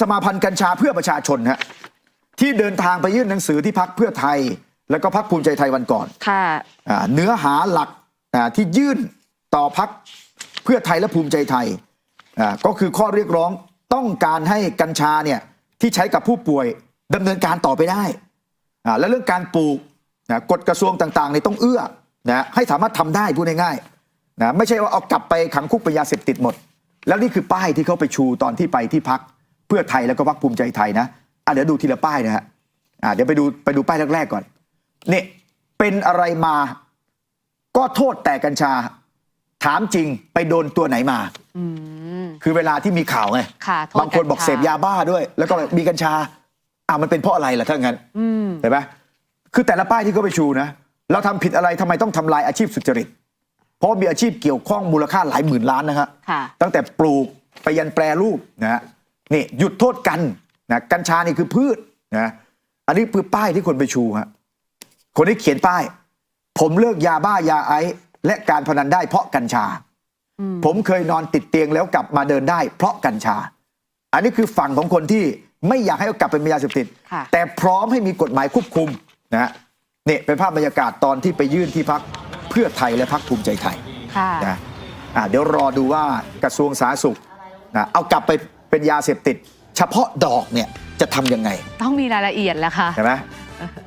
สมาพันธ์กัญชาเพื่อประชาชนฮะที่เดินทางไปยื่นหนังสือที่พักเพื่อไทย แล้วก็พักภูมิใจไทยวันก่อนค่ะอ่าเนื้อหาหลักอ่าที่ยื่นต่อพักเพื่อไทยและภูมิใจไทยอ่าก็คือข้อเรียกร้องต้องการให้กัญชาเนี่ยที่ใช้กับผู้ป่วยดำเนินการต่อไปได้อ่าและเรื่องการปลูกนะกฎกระทรวงต่างๆเนี่ยต้องเอื้อนะให้สามารถทำได้พูดง่ายๆนะไม่ใช่ว่าเอากลับไปขังคุกเป็นยาเสพติดหมด แล้วนี่คือป้ายที่เขาไปชูตอนที่ไปที่พัก เพื่อไทยแล้วก็พักภูมิใจไทยนะอะเดี๋ยวดูทีละป้ายนะฮะอะเดี๋ยวไปดูไปดูป้ายแรกๆก่อนนี่เป็นอะไรมาก็โทษแต่กัญชา ถามจริงไปโดนตัวไหนมาอืมคือเวลาที่มีข่าวไงค่ะโทษบางคนบอกกัญชาเสพยาบ้าด้วย แล้วก็มีกัญชาอ่ามันเป็นเพราะอะไรล่ะถ้างั้นอืมเห็นไหมคือแต่ละป้ายที่เขาไปชูนะ เราทำผิดอะไรทำไมต้องทำลายอาชีพสุจริต เพราะว่ามีอาชีพเกี่ยวข้องมูลค่าหลายหมื่นล้านนะฮะค่ะตั้งแต่ปลูกไปยันแปรรูปนะฮะ นี่หยุดโทษกันนะกัญชานี่คือพืชนะอันนี้คือป้ายที่คนไปชูฮะคนที่เขียนป้าย ผมเลิกยาบ้ายาไอซ์และการพนันได้เพราะกัญชาอืมผมเคยนอนติดเตียงแล้วกลับมาเดินได้ เพราะกัญชา อันนี้คือฝั่งของคนที่ไม่อยากให้เอากลับเป็นยาเสพติดค่ะแต่พร้อมให้มีกฎหมายควบคุมนะฮะนี่เป็นภาพบรรยากาศตอนที่ไปยื่นที่พักเพื่อไทยและพักภูมิใจไทยค่ะนะอะเดี๋ยวรอดูว่ากระทรวงสาธารณสุขนะเอากลับไป เป็นยาเสพติด เฉพาะดอกเนี่ยจะทำยังไง ต้องมีรายละเอียดแหล้วค่ะ ใช่ไหม